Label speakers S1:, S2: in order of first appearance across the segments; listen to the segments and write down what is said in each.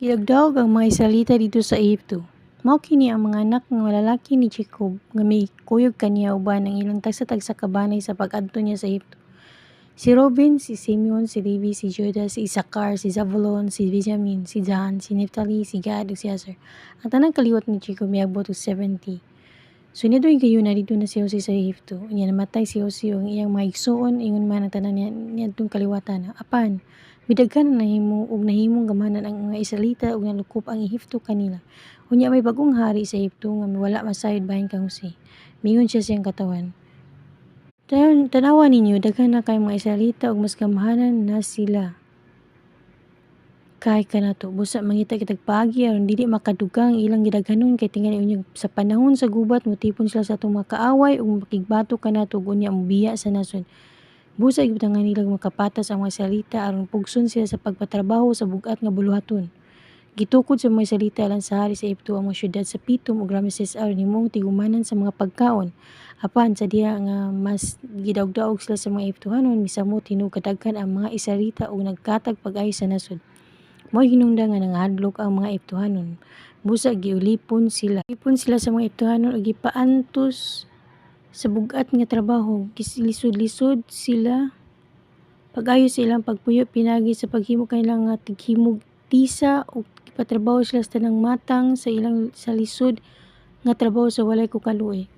S1: Gidagdaog ang mga Israelita dito sa Ehipto. Mao kini ang mga anak nga lalaki ni Jacob nga may kuyog kaniya uban ang ilang tagsa-tagsa kabanay sa pag-adto niya sa Ehipto. Si Robin, si Simeon, si Levi, si Judah, si Isakar, si Zabulon, si Benjamin, si Dan, si Naphtali, si Gad, si Aser. Ang tanang kaliwat ni Jacob miabot og 70. So niadtoy gayon na dito na si Jose sa Ehipto. Unya namatay si Jose ang iyang mga igsuon ingon man ang tanan niya niadtong kaliwatan. Apan midaghan na nahimo ug nahimong gamanan ang mga Israelita ug nalukop ang Ehipto kanila. Unya may bagong hari sa Ehipto nga wala masayod bahin kang Jose. Mingon siya siyang katawan. Tan- Tanawa ninyo, daghan na kay mga Israelita ug mas gamahanan na sila. Kay kanato busa mangita kitag paagi aron dili makadugang ilang gidaghanon kay tingali unyag sa panahon sa gubat motipon sila sa atong mga kaaway ug makigbato kanato ug unya mubiya sa nasod. Busa gyud nga nilang makapatas ang mga Israelita aron pugson sila sa pagpatrabaho sa bugat nga buluhaton. Gitukod sa mga Israelita alang sa hari sa Ehipto ang mga syudad sa Pitom ug Rameses aron himong tigumanan sa mga pagkaon. Apan sa diha nga mas gidawdaog sila sa mga Ehiptohanon misamot hinuog kadaghan ang mga Israelita ug nagkatag pag-ayo sa nasod. Mo'y hinungdan nga nanghadlok ang mga Ehiptohanon. Busa giulipon sila. Ipon sila sa mga Ehiptohanon ug gipaantos sa bugat nga trabaho. Lisod-lisod sila pag-ayo sa ilang pagpuyo pinagi sa paghimo kanilang nga tighimog tisa ug gipatrabaho sila sa tanang matang sa ilang sa lisod nga trabaho sa walay kukaluoy.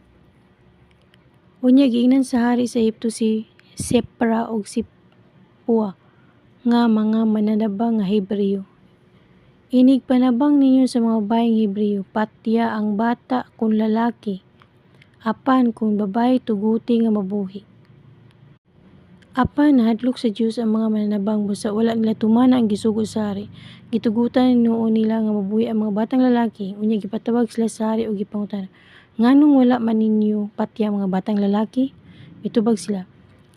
S1: Unya giingnan sa hari sa Ehipto si Sepra ug si Pua nga mga mananabang nga Hebreo. Inig panabang ninyo sa mga babayeng Hebreo, patya ang bata kung lalaki, apan kung babae tuguti nga mabuhi. Apan nahadlok sa Dios ang mga mananabang busa wala nila tumana ang gisugo sa hari. Gitugutan noon nila nga mabuhi ang mga batang lalaki, unya gipatawag sila sa hari ug gipangutana, nganong wala man ninyo patya mga batang lalaki? Mitubag sila,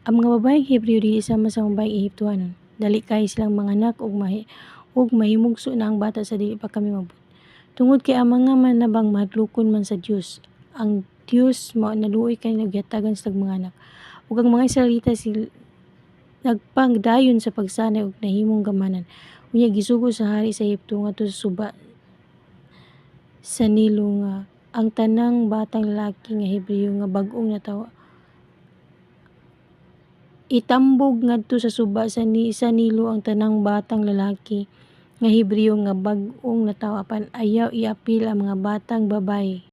S1: ang mga babayeng Hebreo dili sama sa mga babayeng Ehiptohanon. Dali kay silang manganak ug mahi ug mahimugso na ang bata sa dili pa kami mabut. Tungod kay ang mga mananabang mahadlokon man sa Dios, ang Dios mao naluoy kay nagyatagan sa mga anak. Ug ang mga Israelita sil nagpangdayon sa pagsanay ug nahimong gamanan. Unya gisugo sa hari sa Ehipto ngadto sa suba sa Nilo nga ang tanang batang lalaki nga Hebreo nga bag-ong natawa itambog ngadto sa suba sa, ni, sa Nilo ang tanang batang lalaki nga Hebreo nga bag-ong natawa apan ayaw iapil ang mga batang babaye.